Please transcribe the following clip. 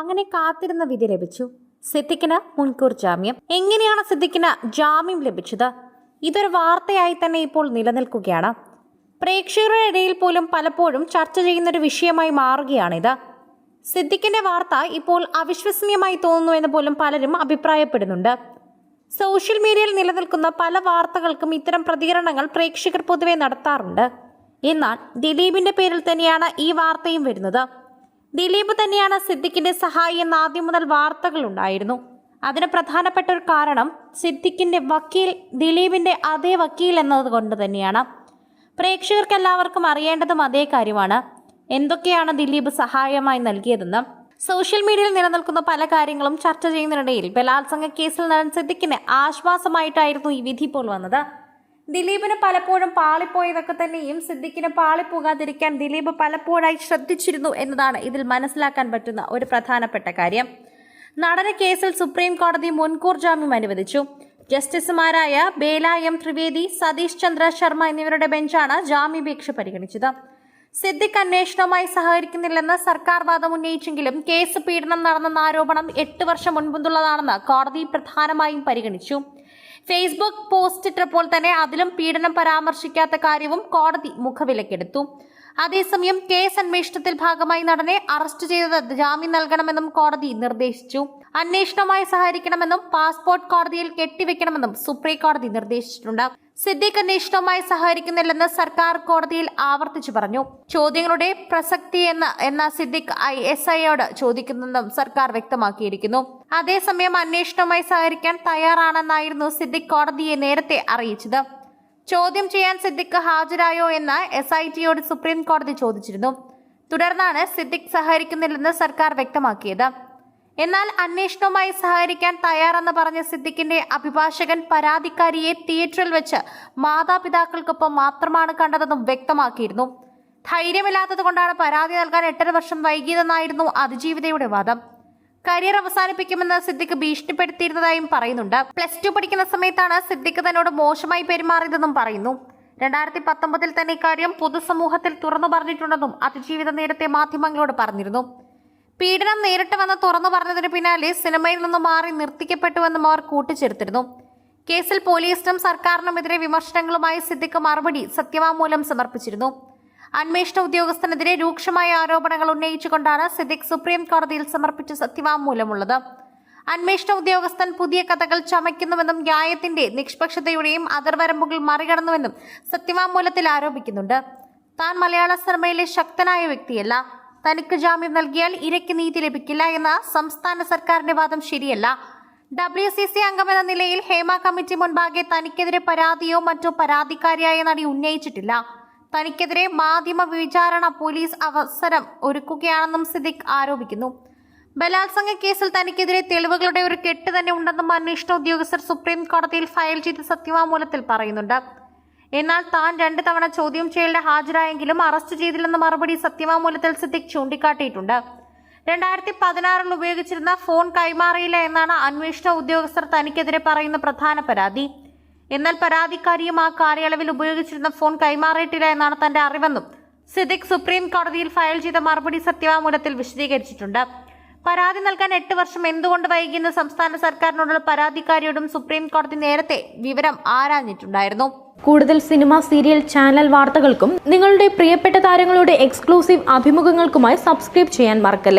അങ്ങനെ കാത്തിരുന്ന വിധി ലഭിച്ചു. സിദ്ദിഖിന് മുൻകൂർ ജാമ്യം. എങ്ങനെയാണ് സിദ്ദിഖിന് ജാമ്യം ലഭിച്ചത്? ഇതൊരു വാർത്തയായി തന്നെ ഇപ്പോൾ നിലനിൽക്കുകയാണ്. പ്രേക്ഷകരുടെ ഇടയിൽ പോലും പലപ്പോഴും ചർച്ച ചെയ്യുന്ന ഒരു വിഷയമായി മാറുകയാണിത്. സിദ്ദിഖിന്റെ വാർത്ത ഇപ്പോൾ അവിശ്വസനീയമായി തോന്നുന്നു എന്ന് പോലും പലരും അഭിപ്രായപ്പെടുന്നുണ്ട്. സോഷ്യൽ മീഡിയയിൽ നിലനിൽക്കുന്ന പല വാർത്തകൾക്കും ഇത്തരം പ്രതികരണങ്ങൾ പ്രേക്ഷകർ പൊതുവെ നടത്താറുണ്ട്. എന്നാൽ ദിലീപിന്റെ പേരിൽ തന്നെയാണ് ഈ വാർത്തയും വരുന്നത്. ദിലീപ് തന്നെയാണ് സിദ്ദിഖിന്റെ സഹായി എന്ന് ആദ്യം മുതൽ വാർത്തകൾ ഉണ്ടായിരുന്നു. അതിന് പ്രധാനപ്പെട്ട ഒരു കാരണം സിദ്ദിഖിന്റെ വക്കീൽ ദിലീപിന്റെ അതേ വക്കീൽ എന്നതുകൊണ്ട് തന്നെയാണ്. പ്രേക്ഷകർക്ക് എല്ലാവർക്കും അറിയേണ്ടതും അതേ കാര്യമാണ്. എന്തൊക്കെയാണ് ദിലീപ് സഹായമായി നൽകിയതെന്ന്? സോഷ്യൽ മീഡിയയിൽ നിലനിൽക്കുന്ന പല കാര്യങ്ങളും ചർച്ച ചെയ്യുന്നതിനിടയിൽ ബലാത്സംഗ കേസിൽ നടൻ സിദ്ദിഖിന് ആശ്വാസമായിട്ടായിരുന്നു ഈ വിധി പോൽ വന്നത്. ദിലീപിന് പലപ്പോഴും പാളിപ്പോയതൊക്കെ തന്നെയും സിദ്ദിഖിന് പാളിപ്പോകാതിരിക്കാൻ ദിലീപ് പലപ്പോഴായി ശ്രദ്ധിച്ചിരുന്നു എന്നതാണ് ഇതിൽ മനസ്സിലാക്കാൻ പറ്റുന്ന ഒരു പ്രധാനപ്പെട്ട കാര്യം. നടന കേസിൽ സുപ്രീം കോടതി മുൻകൂർ ജാമ്യം അനുവദിച്ചു. ജസ്റ്റിസുമാരായ ബേല എം ത്രിവേദി സതീഷ് ചന്ദ്ര ശർമ്മ എന്നിവരുടെ ബെഞ്ചാണ് ജാമ്യപേക്ഷ പരിഗണിച്ചത്. സിദ്ദിഖ് അന്വേഷണവുമായി സഹകരിക്കുന്നില്ലെന്ന് സർക്കാർ വാദം ഉന്നയിച്ചെങ്കിലും കേസ് പീഡനം നടന്നെന്ന ആരോപണം എട്ട് വർഷം മുൻപുള്ളതാണെന്ന് കോടതി പ്രധാനമായും പരിഗണിച്ചു. ഫേസ്ബുക്ക് പോസ്റ്റ് ഇട്ടപ്പോൾ തന്നെ അതിലും പീഡനം പരാമർശിക്കാത്ത കാര്യവും കോടതി മുഖവിലക്കെടുത്തു. അതേസമയം കേസ് അന്വേഷണത്തിൽ ഭാഗമായി നടനെ അറസ്റ്റ് ചെയ്തത് ജാമ്യം നൽകണമെന്നും കോടതി നിർദ്ദേശിച്ചു. അന്വേഷണവുമായി സഹകരിക്കണമെന്നും പാസ്പോർട്ട് കോടതിയിൽ കെട്ടിവെക്കണമെന്നും സുപ്രീം കോടതി നിർദ്ദേശിച്ചിട്ടുണ്ട്. സിദ്ദീഖ് അന്വേഷണവുമായി സഹകരിക്കുന്നില്ലെന്ന് സർക്കാർ കോടതിയിൽ ആവർത്തിച്ചു പറഞ്ഞു. ചോദ്യങ്ങളുടെ പ്രസക്തി എന്ന് എന്ന സിദ്ദീഖ് ഐ എസ് ഐയോട് ചോദിക്കുന്നെന്നും സർക്കാർ വ്യക്തമാക്കിയിരിക്കുന്നു. അതേസമയം അന്വേഷണവുമായി സഹകരിക്കാൻ തയ്യാറാണെന്നായിരുന്നു സിദ്ദീഖ് കോടതിയെ നേരത്തെ അറിയിച്ചത്. ചോദ്യം ചെയ്യാൻ സിദ്ദിഖ് ഹാജരായോ എന്ന് എസ് ഐ ടിയോട് സുപ്രീം കോടതി ചോദിച്ചിരുന്നു. തുടർന്നാണ് സിദ്ദിഖ് സഹകരിക്കുന്നില്ലെന്ന് സർക്കാർ വ്യക്തമാക്കിയത്. എന്നാൽ അന്വേഷണവുമായി സഹകരിക്കാൻ തയ്യാറെന്ന് പറഞ്ഞ സിദ്ദിഖിന്റെ അഭിഭാഷകൻ പരാതിക്കാരിയെ തിയേറ്ററിൽ വെച്ച് മാതാപിതാക്കൾക്കൊപ്പം മാത്രമാണ് കണ്ടതെന്നും വ്യക്തമാക്കിയിരുന്നു. ധൈര്യമില്ലാത്തതുകൊണ്ടാണ് പരാതി നൽകാൻ എട്ടര വർഷം വൈകിയതെന്നായിരുന്നു അതിജീവിതയുടെ വാദം. കരിയർ അവസാനിപ്പിക്കുമെന്ന് സിദ്ദിഖ് ഭീഷണിപ്പെടുത്തിയിരുന്നതായും പറയുന്നുണ്ട്. പ്ലസ് ടു പഠിക്കുന്ന സമയത്താണ് സിദ്ദിഖ് തന്നോട് മോശമായി പെരുമാറിയതെന്നും പറയുന്നു. രണ്ടായിരത്തി പത്തൊമ്പതിൽ തന്നെ ഇക്കാര്യം പൊതുസമൂഹത്തിൽ തുറന്നു പറഞ്ഞിട്ടുണ്ടെന്നും അതിജീവിത നേരത്തെ മാധ്യമങ്ങളോട് പറഞ്ഞിരുന്നു. പീഡനം നേരിട്ട് വന്ന് തുറന്നു പറഞ്ഞതിന് പിന്നാലെ സിനിമയിൽ നിന്ന് മാറി നിർത്തിക്കപ്പെട്ടുവെന്നും അവർ കൂട്ടിച്ചേർത്തിരുന്നു. കേസിൽ പോലീസിനും സർക്കാരിനുമെതിരെ വിമർശനങ്ങളുമായി സിദ്ദിഖ് മറുപടി സത്യവാങ്മൂലം സമർപ്പിച്ചിരുന്നു. അന്വേഷണ ഉദ്യോഗസ്ഥനെതിരെ രൂക്ഷമായ ആരോപണങ്ങൾ ഉന്നയിച്ചുകൊണ്ടാണ് സിദ്ദിഖ് സുപ്രീം കോടതിയിൽ സമർപ്പിച്ച സത്യവാങ്മൂലമുള്ളത്. അന്വേഷണ ഉദ്യോഗസ്ഥൻ പുതിയ കഥകൾ ചമയ്ക്കുന്നുവെന്നും ന്യായത്തിന്റെ നിഷ്പക്ഷതയുടെയും അതിർവരമ്പുകൾ മറികടന്നുവെന്നും സത്യവാങ്മൂലത്തിൽ ആരോപിക്കുന്നുണ്ട്. താൻ മലയാള സിനിമയിലെ ശക്തനായ വ്യക്തിയല്ല. തനിക്ക് ജാമ്യം നൽകിയാൽ ഇരയ്ക്ക് നീതി ലഭിക്കില്ല എന്ന സംസ്ഥാന സർക്കാരിന്റെ വാദം ശരിയല്ല. ഡബ്ല്യു സി സി അംഗമെന്ന നിലയിൽ ഹേമ കമ്മിറ്റി മുൻപാകെ തനിക്കെതിരെ പരാതിയോ മറ്റോ പരാതിക്കാരിയായ നടി ഉന്നയിച്ചിട്ടില്ല. തനിക്കെതിരെ മാധ്യമ വിചാരണ പോലീസ് അവസരം ഒരുക്കുകയാണെന്നും സിദ്ദിഖ് ആരോപിക്കുന്നു. ബലാത്സംഗ കേസിൽ തനിക്കെതിരെ തെളിവുകളുടെ ഒരു കെട്ട് തന്നെ ഉണ്ടെന്നും അന്വേഷണ ഉദ്യോഗസ്ഥർ സുപ്രീം കോടതിയിൽ ഫയൽ ചെയ്ത സത്യവാങ്മൂലത്തിൽ പറയുന്നുണ്ട്. എന്നാൽ താൻ രണ്ട് തവണ ചോദ്യം ചെയ്യലിന് ഹാജരായെങ്കിലും അറസ്റ്റ് ചെയ്തില്ലെന്ന മറുപടി സത്യവാങ്മൂലത്തിൽ സിദ്ദിഖ് ചൂണ്ടിക്കാട്ടിയിട്ടുണ്ട്. രണ്ടായിരത്തി പതിനാറിൽ ഉപയോഗിച്ചിരുന്ന ഫോൺ കൈമാറിയില്ല എന്നാണ് അന്വേഷണ ഉദ്യോഗസ്ഥർ തനിക്കെതിരെ പറയുന്ന പ്രധാന പരാതി. എന്നാൽ പരാതിക്കാരിയും ആ കാലയളവിൽ ഉപയോഗിച്ചിരുന്ന ഫോൺ കൈമാറിയിട്ടില്ല എന്നാണ് തന്റെ അറിവെന്നും സിദ്ദിഖ് സുപ്രീം കോടതിയിൽ ഫയൽ ചെയ്ത മറുപടി സത്യവാങ്മൂലത്തിൽ വിശദീകരിച്ചിട്ടുണ്ട്. പരാതി നൽകാൻ എട്ട് വർഷം എന്തുകൊണ്ട് വൈകിയെന്ന് സംസ്ഥാന സർക്കാരിനോടുള്ള പരാതിക്കാരിയോടും സുപ്രീം കോടതി നേരത്തെ വിവരം ആരാഞ്ഞിട്ടുണ്ടായിരുന്നു. കൂടുതൽ സിനിമ സീരിയൽ ചാനൽ വാർത്തകൾക്കും നിങ്ങളുടെ പ്രിയപ്പെട്ട താരങ്ങളുടെ എക്സ്ക്ലൂസീവ് അഭിമുഖങ്ങൾക്കുമായി സബ്സ്ക്രൈബ് ചെയ്യാൻ മറക്കല്ലേ?